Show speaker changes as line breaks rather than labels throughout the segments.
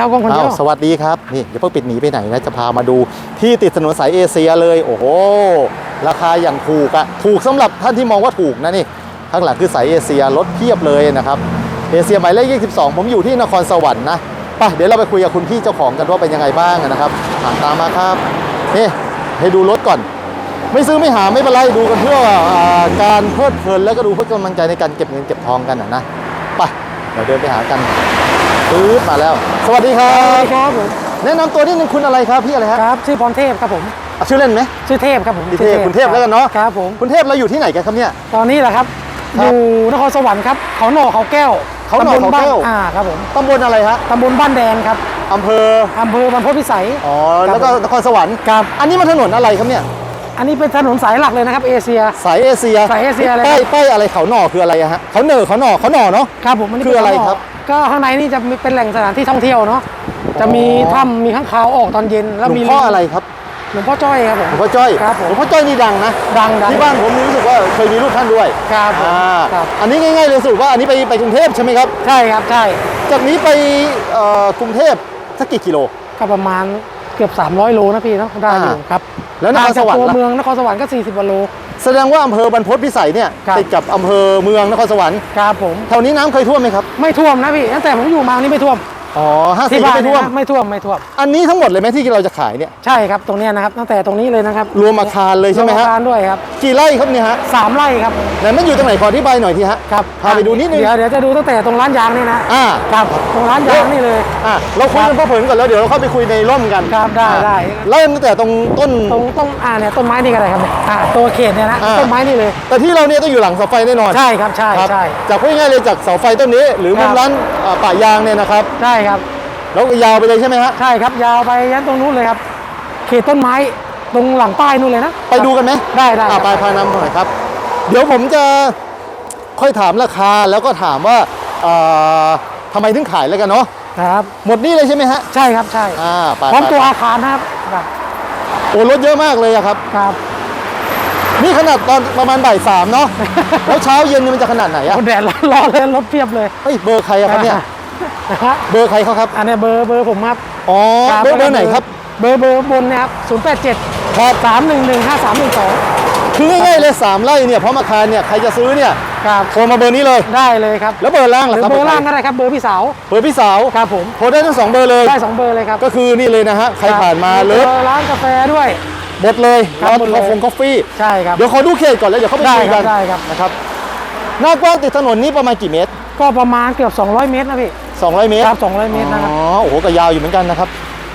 ครับกองคนเดี
อ้า
ยว
สวัสดีครับ นี่อย่าเพิ่งปิดหนีไปไหนนะ จะพามาดูที่ติดถนนสายเอเชียเลย โอ้โห ราคาอย่างถูกอะถูกสำหรับท่านที่มองว่าถูกนะนี่ ข้างหลังคือสายเอเชียรถเพียบเลยนะครับ เอเชียหมายเลข 22 ผมอยู่ที่นครสวรรค์นะ ไปเดี๋ยวเราไปคุยกับคุณพี่เจ้าของกันว่าเป็นยังไงบ้างนะครับอ่านตามมาครับนี่ให้ดูรถก่อน ไม่ซื้อไม่หาไม่เป็นไรดูกันเพื่ออการเพลิดเพลินแล้วก็ดูเพื่อกำลังใจในการเก็บเงินเก็บทองกันนะนะไปเดี๋ยวเดินไปหากัน ปื๊ดมาแล้ว สวัสดีครั
สวัส
บ
ดีครับผม
แนะนำตัวนิดนึงคุณอะไรครับพี่อะไรฮะ
ครับชื่อพรเทพครับผม
อะชื่อเล่นไหม
ชื่อเทพครับผม
พี่เทพคุณเทพแล้วกันเนาะ
ครับผม
คุณเทพเราอยู่ที่ไหนกันครับเนี่ย
ตอนนี้แหละครับ
ค
อ
รับ
ยู่นครสวรรค์ครับเขาหน่อเขาแก้ว
เขาหน่อ
ตำบลบ้
เขาแก้ว
อ่าครับผม
ตำบลอะไรฮะ
ตำบลบ้านแดงครับ
อำเภอ
อำเภอบรรพตพิสัย
อ๋อ แล้วก็นครสวรรค์
ครับ
อันนี้มันถนนอะไรครับเนี่ย
อันนี้เป็นถนนสายหลักเลยนะครับเอเชีย
สายเอเชีย
สายเอเชียเลย
ป้ายป้ายอะไรเขาหน่อคืออะไรอะฮะเขาเหน่อเขาหน่อเขาหน่อเนาะ
ครับผมนนี้
คืออะไร
เป็น
ครับ
ก็ข้างในนี่จะมีเป็นแหล่งสถานที่ท่องเที่ยวเนาะจะมี
อ๋อ
ถ้ำมีข้างคาวออกตอนเย็น
ห
แล้ว
ลว
มี
งพ่ออะไรครับ
หลวงพ่อจ้อยครับผม
หลวงพ่อจ้อย
ครับผม
หลวงพ่อจ้อยนี่ดังนะ
ดังดัง
ที่บ้านผมนี่รู้สึกว่าเคยมีรูปท่านด้วย
ครับผม
อ่า
ครับ
อันนี้ง่ายๆเลยสรุปว่าอันนี้ไปไปกรุงเทพใช่ไหมครับ
ใช่ครับใช่
จากนี้ไปเอ่อกรุงเทพสักกี่กิโล
ก็ประมาณ เกือบ 300 โลนะพี่เนาะได้อยู่
อ่า
ครับ
แล้วนคร
ห่าง
ส
จาก
วรร
ตัว
ค์ล่ะ
เมืองนครสวรรค์ก็ 40กว่าโล
แสดงว่าอำเภอบรรพตพิสัยเนี่ย
ครับ
ติดกับอำเภอเมืองนครสวรรค์
ครับผม
แถวนี้น้ำเคยท่วมไหมครับ
ไม่ท่วมนะพี่ตั้งแต่ผมอยู่มานี่ไม่ท่วม
อ๋อห้าสิ
ที่
บ
บ้าน
ไม่
เนี่ย
ท่วม
นะไม่ท่วมไม่ท่วม
อันนี้ทั้งหมดเลยไหมที่เราจะขายเนี่ย
ใช่ครับตรงเนี้ยนะครับตั้งแต่ตรงนี้เลยนะครับ
รวมอาคารเลยใช่ไหม
รว
ฮะ
อาคารด้วยครับ
กี่ไร่ครับเนี่ยฮะ
สามไร่ครับ
ไหนมันอยู่ตรงไหนขออธิบายหน่อยทีฮะ
ครับ
พาไปดูนิดนึง
เดี๋ยวเดี๋ยวจะดูตั้งแต่ตรงร้านยางนี่นะ
อ่า
ครับตรงร้านยางนี่เลย
อะเราคุยกันพอผลก่อนแล้วเดี๋ยวเราเข้าไปคุยในร่มกัน
ครับได้
อะ
ได้
เริ่มตั้งแต่ตรงต้น
ตรงต้นอ่าเนี่ยต้นไม้นี่ก็ได้ครับเนี่ยอ่าตัวเขตเนี่ยนะ
อ่า
ต้นไม้นี่เลย
แต่ที่เราเนี่ยต้องอยู่หลังเสาไฟแน่นอน
ใช่ครับใช่
ครับ
ใช่
จากพูดง่ายๆเลยจากเสาไฟต้นนี้ หรือมุม
ครับ
ร้านอ่าป่ายางเนี่ยนะครับ
ใช่ครับ
แล้วก็ยาวไปเลยใช่ไหมฮะ
ใช่ครับยาวไปยันตรงนู้นเลยครับ เขตต้นไม้ตรงหลังป้ายนู่นเลยนะ
ไปดูกันไหม
ได้ได้
อะ
ครับ
ไปพานำหน่อยครับ เดี๋ยวผมจะค่อยถามราคาแล้วก็ถามว่าเอ่อทำไมถึงขายแล้วกันเนาะ
ครับ
หมดนี่เลยใช่ไหมฮะ
ใช่ครับใช่
อ่าไป
พร้อม
ไป
ตัว
ไป
อาคารนะครับครับ
โอ้รถเยอะมากเลยอะครับ
ครับ
นี่ขนาดตอนประมาณบ่ายสามเนาะ แล้วเช้าเย็นนี่มันจะขนาดไหนอะ
โอ้แดดร้อนเลยรถเพียบเลย
เฮ้ยเบอร์ใครอะครับเนี่ย
นะฮะ
เบอร์ใครเขาครับ
อันเนี้ยเบอร์เบอร์ผมครับ
อ๋อ
ค
เบอร์เบอร์ไหนครับ
เบอร์เบอร์บนนะครับ0 8 7
ครับ
3 1 1 5 3 1 2
คือง่ายๆเลยสามไร่เนี่ยพร้อมอาคารเนี่ยใครจะซื้อเนี่ย
ครับ
โทรมาเบอร์นี้เลย
ได้เลยครับ
แล้วเบอร์ล่าง
ห
ล่ะ
รือ
ครับ
เบอร์ล่างก็ได้ครับเบอร์พี่สาว
เบอร์พี่สาว
ครับผม
โทรได้ทั้งสองเบอร์เลย
ได้สองเบอร์เลยครับ
ก็คือนี่เลยนะฮะใครผ่านมา
ครับ
เลิฟ
บอร์ร้านกาแฟด้วย
หมดเลย
ครับ
ร้าน
หมดเลย
กาแฟกาแฟ
ใช่ครับ
เดี๋ยวขอดูเขตก่อนแล้วเดี๋ยวเข้าไป
ได้
คุย
ค
กั
รับ
น
ได้ครับ
นะครับหน้ากว้างติดถนนนี่ประมาณกี่เมตร
ก็ประมาณเกือบ 200 เมตรนะพี่
200 เมตร
ครับ200 เมตรนะครับ
อ๋อโอ้โหก็ยาวอยู่เหมือนกันนะครับ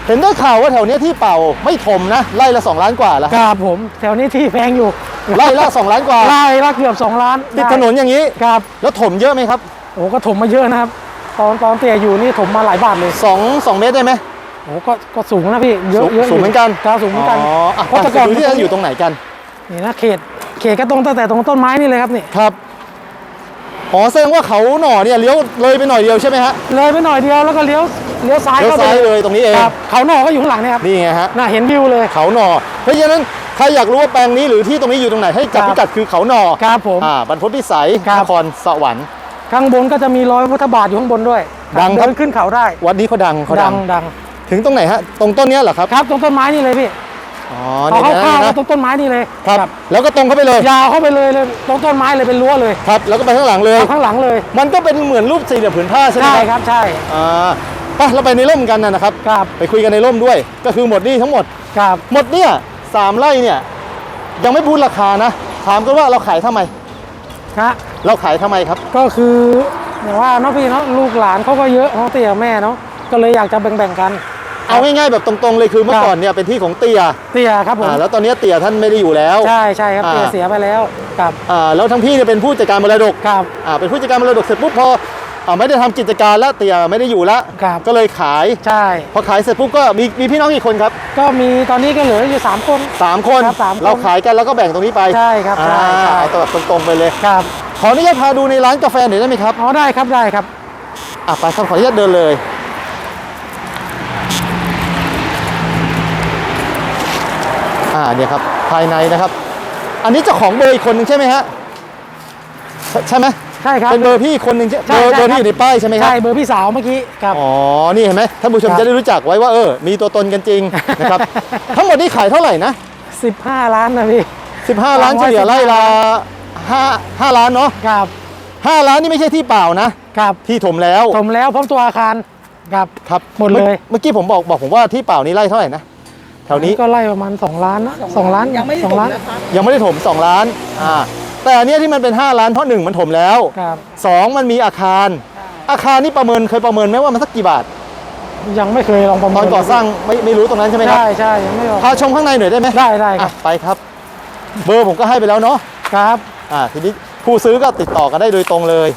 เห็นได้ข่าวว่าแถวเนี้ยที่เป่าไม่ถมนะไร่ละ 2 ล้านกว่าแล้ว
ครับผมแถวนี้ที่แพงอยู่
ไร่ละ 2 ล้านกว่า
ไร่ละเกือบ 2 ล้าน
ติดถนนอย่างนี้
ครับ
แล้วถมเยอะไหมครับ
โอ้ก็ถมมาเยอะนะครับ ตอนตอนเตี่ยอยู่นี่ถมมาหลายบาทเลย
2 2เมตรได้ไหม
โอ้ก็ก็สูงนะพี่เยอะ
สูง
เยอะ
สูงเหมือนกัน
ครับสูงเหมือนกัน
อ๋ออะ
เพราะแต่
ไป
ก่อน
ดูที่นั่นอยู่ตรงไหนกัน
นี่นะเขตเขตก็ตรงตั้งแต่ตรงต้นไม้นี่เลยครับนี่
ครับ อ๋อแสดงว่าเขาหน่อเนี่ยเลี้ยวเลยไปหน่อยเดียวใช่ไหมฮะ
เลยไปหน่อยเดียวแล้วก็เลี้ยวเลี้ยวซ้าย
เลี้ยว
เข้าไป
ซ้ายเลยตรงนี้เอง
ครับเขาหน่อก็อยู่ข้างหลังเนี่ยครับ
นี่ไงฮะ
น่าเห็นวิวเลย
เขาหน่อ เพราะฉะนั้นใครอยากรู้ว่าแปลงนี้หรือที่ตรงนี้อยู่ตรงไหนให้จับ
ครับ
พิกัดคือเขาหน่อ
ครับผม
อ่าบรรพตพิสัย
ครับ
นครสวรรค์
ข้างบนก็จะมีรอยพุทธบาทอยู่ข้างบนด้วย
ดังครับ
เดินขึ้นเขาได้
วัดนี้เขาดังเขาดัง
ดัง
ถึงตรงไหนฮะ ตรงต้นเนี้ยเหรอครับ
ครับตรงต้นไม้นี่เลยพี่
อ๋อ
พอ
นี่
เข้า
นะ
เข้า
นะ
ตรงต้นไม้นี่เลย
ครับ แล้วก็ตรงเข้าไปเลย
ยาวเข้าไปเลยเลยตรงต้นไม้เลยเป็นรั้วเลย
ครับ แล้วก็ไปข้างหลังเลย
ข้างหลังเลย
มันก็เป็นเหมือนรูปสี่เหลี่ยมผืนผ้าใช่ไหม
ใช่
ค
ครับรับใช่
อ่าไปเราไปในร่มกันนะนะครับ
ครับ
ไปคุยกันในร่มด้วย ก็คือหมดหนี่ทั้งหมด
ครับ
หมดเนี่ยสามไร่เนี่ยยังไม่พูดราคานะ ถามกันว่าเราขายทำไม
ฮะ
เราขายทำไมครับ
ก็คืออย่างว่าเนาะพี่เนาะลูกหลานเขาก็เยอะเนาะเตี่ยแม่เนาะก็เลยอยากจะแบ่งๆกัน
เอาง่ายๆแบบตรงๆเลยคือเมื่อ
ครับ
ก่อนเนี่ยเป็นที่ของเตีย
เตี่ยครับผม
อ่าแล้วตอนนี้เตียท่านไม่ได้อยู่แล้ว
ใช่ใช่ครับ
อ่า
เตี่ยเสียไปแล้วครับ
อ่าแล้วทั้งพี่เนี่ยเป็นผู้จัดการมรดก
ครับ
อ่าเป็นผู้จัดการมรดกเสร็จปุ๊บพออ่าไม่ได้ทำกิจการแล้วเตียไม่ได้อยู่แล้ว
ครับ
ก็เลยขาย
ใช่
พอขายเสร็จปุ๊บก็มีมีพี่น้องกี่คนครับ
ก็มีตอนนี้ก็เหลืออยู่สามคน
สามคน
ครับสามคน
เราขายกันแล้วก็แบ่งตรงนี้ไป
ใช่ครับใช่
อ่า
ใช่
เอาตัวแบบตรงๆไปเลย
ครับ
ขออนุญาตพาดูในร้านกาแฟหน่อยได้ไหมครับ
อ๋อได้ครับได้ครับ
อะไปครับขออนุญาตเดินเลย อ่าเนี่ยครับภายในนะครับ อันนี้เจ้าของเบอร์อีกคนหนึงใช่ไหมฮะใช่ใช่ไหม
ใช่ครับ
เป็นเบอร์พี่คนหนึ่งใช่
ใช่
เบอร์
ใช่
เบอร์ที่
ครับ
อยู่ในป้ายใช่ไหมครับ
ใช่เบอร์พี่สาวเมื่อกี้ครับ
อ๋อนี่เห็นไหมท่านผู้ชม
ครับ
จะได้รู้จักไว้ว่าเออมีตัวตนกันจริงนะครับทั้งหมดนี้ขายเท่าไหร่นะ
15 ล้านนะพี่
15 ล้านเฉลี่ยไร่ละ5 5ล้านเนาะ
ครับ
5ล้านนี่ไม่ใช่ที่เปล่านะ
ครับ
ที่ถมแล้ว
ถมแล้วพร้อมตัวอาคารครับ
ครับ
หมดเลย
เมื่อกี้ผมบอกบอกผมว่าที่เปล่านี้ไร่เท่าไหร่นะ แถวนี้
ก็ไล่ประมาณ 2 ล้านนะ2ล้าน
ยังไม่ได้
สองล้าน
ถมนะครับ
ยังไม่ได้ถม 2 ล้านอ่าแต่อันเนี้ยที่มันเป็น 5 ล้านเพราะหนึ่งมันถมแล้ว
ครับ
สองมันมีอาคาร อาคารนี่ประเมินเคยประเมินไหมว่ามันสักกี่บาท
ยังไม่เคยลองประ
ต
เมิ
อน
น
ก่อสร้างไม่ไม่รู้ตรงนั้นใช่ไหมครับ
ใช่ใช่ยังไม่ออก
พาชมข้างในหน่อยได้ไหม
ได้ได้ค
อะ
รับ
ไปครับ เบอร์ผมก็ให้ไปแล้วเนาะ
ครับ
อ่าทีนี้ผู้ซื้อก็ติดต่อกันได้โดยตรงเลย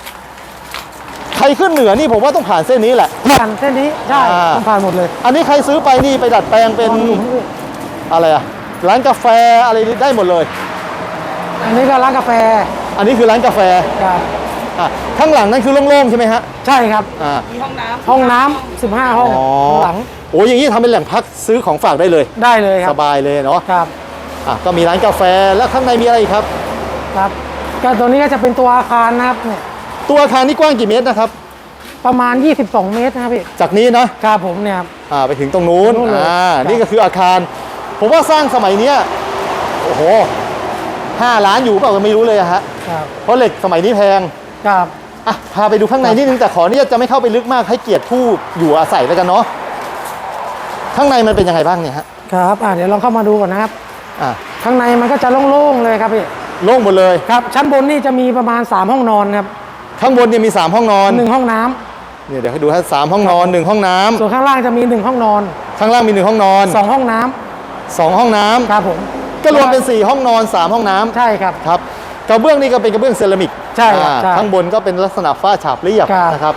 ใครขึ้นเหนือนี่ผมว่าต้องผ่านเส้นนี้แหละ
ผ่านเส้นนี้ใช่
อ่า
ต้องผ่านหมดเลย
อันนี้ใครซื้อไปนี่ไปดัดแปลงเป็น
ลองดูพี่
อะไรอะร้านกาแฟอะไรนี่ได้หมดเลย
อันนี้ก็ร้านกาแฟ
อันนี้คือร้านกาแฟ
ครับ
อะข้างหลังนั่นคือโล่งๆใช่ไหมฮะ
ใช่ครับ
อ่า
มีห้องน้ำ
ห้องน้ำ15 ห้อง
อ๋อ
ข้างหลัง
โอ้ยอย่างนี้ทำเป็นแหล่งพักซื้อของฝากได้เลย
ได้เลยค
ส
รับ
บายเลยเนาะ
ครับ
อะก็มีร้านกาแฟแล้วข้างในมีอะไรอีกครับ
ครับก็ตัวนี้ก็จะเป็นตัวอาคารนะครับเนี่ย
ตัวอาคารนี่กว้างกี่เมตรนะครับ
ประมาณ 22 เมตรนะครับพี่
จากนี้นะ
ครับผมเนี่ยครับ
อ่าไปถึงตรงนู้น
นู่นเลย
อ่า
ครับ
นี่ก็คืออาคาร ผมว่าสร้างสมัยเนี้ยโอ้โหห้าล้านอยู่เปล่าก็ไม่รู้เลยอะฮะ
ครับ
เพราะเหล็กสมัยนี้แพง
ครับ
อะพาไปดูข้างในนิดนึงแต่ขอเนี่ยจะไม่เข้าไปลึกมากให้เกียรติผู้อยู่อาศัยแล้วกันเนาะข้างในมันเป็นยังไงบ้างเนี่ยฮะ
ครับอ่าเดี๋ยวลองเข้ามาดูก่อนนะครับ
อะ
ข้างในมันก็จะโล่งๆเลยครับพี่
โล่งหมดเลย
ครับ ชั้นบนนี่จะมีประมาณ 3 ห้องนอนครับ
ข้างบนเนี่ยมี 3 ห้องนอน
หนึ่งห้องน้ำ
เนี่ยเดี๋ยวให้ดูฮะสามห้องนอนหนึ่งห้องน้ำ
ส่วนข้างล่างจะมี1ห้องนอน
ข้างล่างมีหนึ่งห้องนอน
2ห้องน้ำ
สองห้องน้ำ
ครับผม
ก็รวมเป็นสี่ห้องนอนสามห้องน้ำ
ใช่ครับ
ครับกระเบื้องนี่ก็เป็นกระเบื้องเซรามิก
ใช่ครับ
อ่า
ใช่
ข้างบนก็เป็นลักษณะฝ้าฉาบเรียบ
ครับ
นะครับ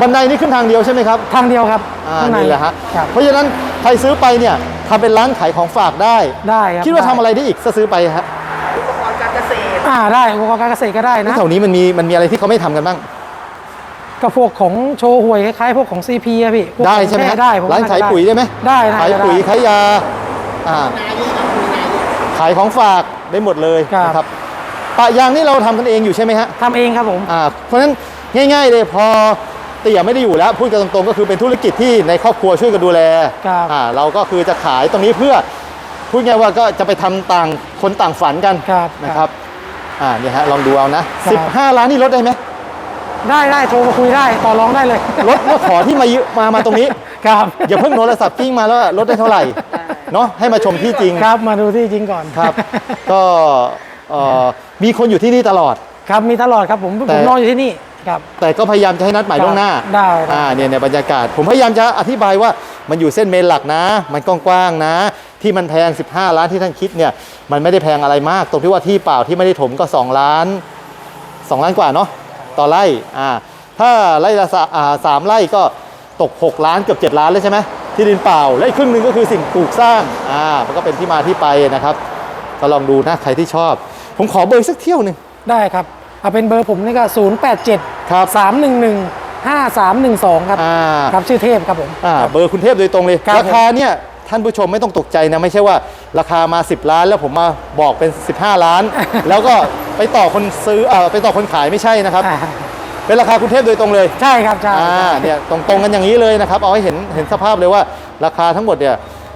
บันไดนี่ขึ้นทางเดียวใช่ไหมครับ
ทางเดียวครับ
อ่า
ข้างใน
นี่แหละฮะ
ครับ
เพราะฉะนั้นใครซื้อไปเนี่ยทำเป็นร้านขายของฝากได้
ได้ครับ
คิดว่าทำอะไรได้อีกถ้าซื้อไปฮะ
อ่าได้อุปกรณ์การเกษตรก็ได้นะ
แถวนี้มันมีมันมีอะไรที่เขาไม่ทำกันบ้าง
ก็พวกของโชว์หวยคล้ายๆพวกของซีพีอะพี่พวก
ได้
ของ
ใช่ไหม
แท้
ฮะ
ได้ผม
ร้านขายปุ๋ยได้ไหม
ได้ได้
ขาย
ได้
ปุ๋ยขายยาอ่าขายของฝากได้หมดเลย
ครับ
นะครับปะยางนี่เราทำกันเองอยู่ใช่ไหมฮะ
ทำเองครับผม
อ่าเพราะฉะนั้นง่าย ๆ เลยพอเตี่ยไม่ได้อยู่แล้วพูดกันตรงๆก็คือเป็นธุรกิจที่ในครอบครัวช่วยกันดูแล
ครับ
อ่าเราก็คือจะขายตรงนี้เพื่อพูดง่ายว่าก็จะไปทำต่างคนต่างฝันกัน
ครับ
นะครับ อ่าเนี่ยฮะลองดูเอานะครับ15 ล้านนี่ลดได้ไหม
ได้ได้โทรมาคุยได้ต่อรองได้เลย
ลดแล้วขอที่มายืมามาตรงนี้
ครับ
อย่าเพิ่งโทรศัพท์กิ้งมาแล้วลดได้เท่าไหร่เนาะให้มาชมที่จริง
ครับมาดูที่จริงก่อน
ครับ ก็เอ่อมีคนอยู่ที่นี่ตลอด
ครับมีตลอดครับผม
แต่
ผมนอนอยู่ที่นี่ครับ
แต่ก็พยายามจะให้นัดหมายล่วงหน้า
ได้ได้
อ่าเนี่ยในบรรยากาศ ผมพยายามจะอธิบายว่ามันอยู่เส้นเมนหลักนะ มันกว้างๆนะ ที่มันแพง 15 ล้านที่ท่านคิดเนี่ยมันไม่ได้แพงอะไรมาก ตรงที่ว่าที่เปล่าที่ไม่ได้ถมก็ 2 ล้าน 2 ล้านกว่าเนาะต่อไร่อ่าถ้าไร่ละสาอ่าสามไร่ก็ตก 6 ล้านเกือบ 7 ล้านเลยใช่ไหมที่ดินเปล่า และอีกครึ่งหนึ่งก็คือสิ่งปลูกสร้างอ่ามันก็เป็นที่มาที่ไปนะครับ ก็ลองดูนะใครที่ชอบ ผมขอเบอร์สักเที่ยวหนึ่ง
ได้ครับเอาเป็นเบอร์ผมนี่ก็ 0 8 7
ครับ
3 1 1 5 3 1 2 ครับ
อ่า
ครับชื่อเทพครับผม
อ่าเบอร์คุณเทพโดยตรงเลย
ครับ
ราคาเนี่ย ท่านผู้ชมไม่ต้องตกใจนะไม่ใช่ว่าราคามา 10 ล้าน แล้วผมมาบอกเป็น 15 ล้าน แล้วก็ไปต่อคนซื้อเอ่อไปต่อคนขายไม่ใช่นะครับ
อ่า
เป็นราคาคุณเทพโดยตรงเลย
ใช่ครับใช่
อ่าเนี่ยตรงๆกันอย่างนี้เลยนะครับเอาให้เห็นเห็นสภาพเลยว่าราคาทั้งหมดเนี่ย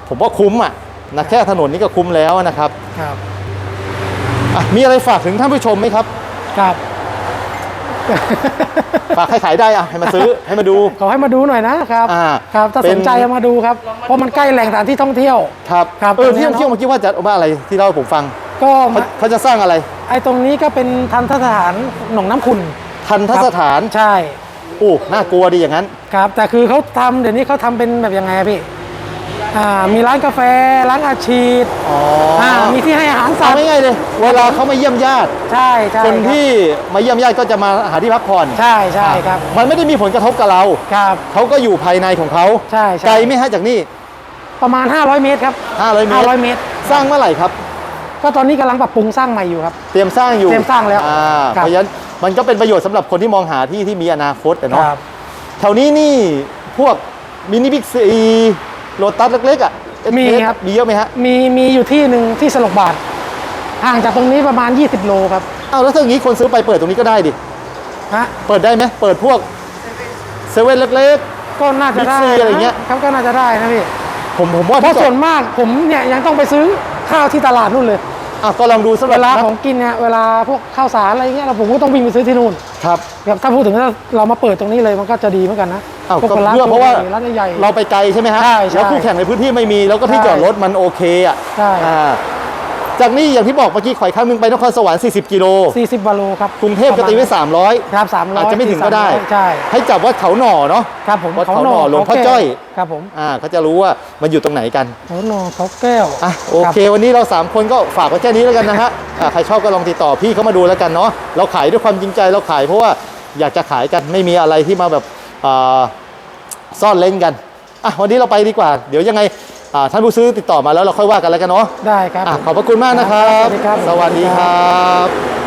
ผมว่าคุ้มอะนะแค่ถนนนี้ก็คุ้มแล้วนะครับ
ครับ
อะมีอะไรฝากถึงท่านผู้ชมไหมครับ
ครับ
ฝากให้ขายได้อะให้มาซื้อให้มาดู
ขอให้มาดูหน่อยนะครับ
อ่า
ครับถ้า
เป็
ส
น
นใจเอามาดูครับ เพราะมันใกล้แหล่งสถานที่ท่องเที่ยว
ครับ
ครับ
เออ
ตรงเนี้
ที่
ย
ท่องเที่ยวเมื่อกี้ว่าจะว่าอะไรที่เล่าให้ผมฟัง
ก็
เขา
มา
เขาจะสร้างอะไร
ไอ้ตรงนี้ก็เป็นทันทสถานหนองน้ำขุ่น
ทันทสถาน
ใช่
โอ้ น่ากลัวดีอย่างนั้น
ครับ แต่คือเขาทำเดี๋ยวนี้เขาทำเป็นแบบยังไงอะพี่ อ่ามีร้านกาแฟร้านอาชีพ
อ๋อ
อ่ามีที่ให้อาหารสั
เอา
ตว์
ง่ายๆเลยเวลาเขามาเยี่ยมญาติ
ใช่ใช่
คน
รับ
ที่มาเยี่ยมญาติก็จะมาหาที่พักผ่อน
ใช่ใช่ครับ
มันไม่ได้มีผลกระทบกับเรา
ครับ
เขาก็อยู่ภายในของเขา
ใช่ใช่
ไกลไหมฮะจากนี่
ประมาณ 500 เมตรครับ
500เมตร
500 เมตร
สร้างเมื่อไหร่ครับ
ก็ตอนนี้กำลังปรับปรุงสร้างใหม่อยู่ครับ
เตรียมสร้างอยู่
เตรียมสร้างแล้ว
อ่า
ครับ
เพราะฉะนั้นมันก็เป็นประโยชน์สำหรับคนที่มองหาที่ที่มีอนาคตอะ
ค
เนาะ
รับ
แถวนี้นี่พวกมินิบิ๊กซี โลตัสเล็กๆอะ
มีครับ
มีเยอะไหมฮะ
มีมีอยู่ที่หนึ่งที่สลกบาทห่างจากตรงนี้ประมาณ 20 โลครับ
อ้าวแล้วถ้าอย่างนี้คนซื้อไปเปิดตรงนี้ก็ได้ดิ
ฮะ
เปิดได้ไหมเปิดพวกเซเว่นเล็ก
ก็น่าจะได้
Big C อะไรเงี้ย
ครับก็น่าจะได้นะพี่
ๆ ผมผมว่า
เพราะ
ที่
ส่วนมากผมเนี่ยยังต้องไปซื้อข้าวที่ตลาดนู่นเลย
อะก็ลองดูสำหรั
เว
บ
ลา
นัก
ของกินเนี่ยเวลาพวกข้าวสารอะไรเงี้ยเราผมก็ต้องวิ่งไปซื้อที่นู่น
ครับ
แบบถ้าพูดถึงถ้าเรามาเปิดตรงนี้เลยมันก็จะดีเหมือนกันนะ
อ้าว
พว
ก็
ร้น
เพื่อเพราะว่า
ร้านใหญ่ๆ
เราไปไกลใช่ไหมฮะ
ใช่ใช่
แล้วคู่แข่งในพื้นที่ไม่มี แล้วก็ที่
ใช่
จอดรถมันโอเคอะ
ใช่
อ่า จากนี้อย่างที่บอกเมื่อกี้ขอยครั้งหนึงไปนครสวรรค์40 กิโล
40บาโลครับ
กรุงเทพก็ตีไว้ 300
ครับ300
อาจจะไม่ถึงก็ได้
ใช่
ให้จับว่าเขาหน่อเนาะ
ครับผม
วัดเขาหน่อหลวงพ่อ
แก้ว
จ้อย
ครับผม
อ่าเขาจะรู้ว่ามันอยู่ตรงไหนกัน
เขาหนอเขาแก้ว
อะโอเค วันนี้เรา 3 คนก็ฝากไว้แค่นี้แล้วกันนะฮะอะใครชอบก็ลองติดต่อพี่เขามาดูแล้วกันเนาะเราขายด้วยความจริงใจเราขายเพราะว่าอยากจะขายกันไม่มีอะไรที่มาแบบอ่าซ่อนเล่นกันอะวันนี้เราไปดีกว่า เดี๋ยวยังไงอ่า ท่านผู้ซื้อติดต่อมาแล้วเราค่อยว่ากันแล้วกันเนาะ
ได้ครับ
อะ
ผม
ขอบพระคุณมากนะครับ
สวัสดีครับ
สวัสดีครับ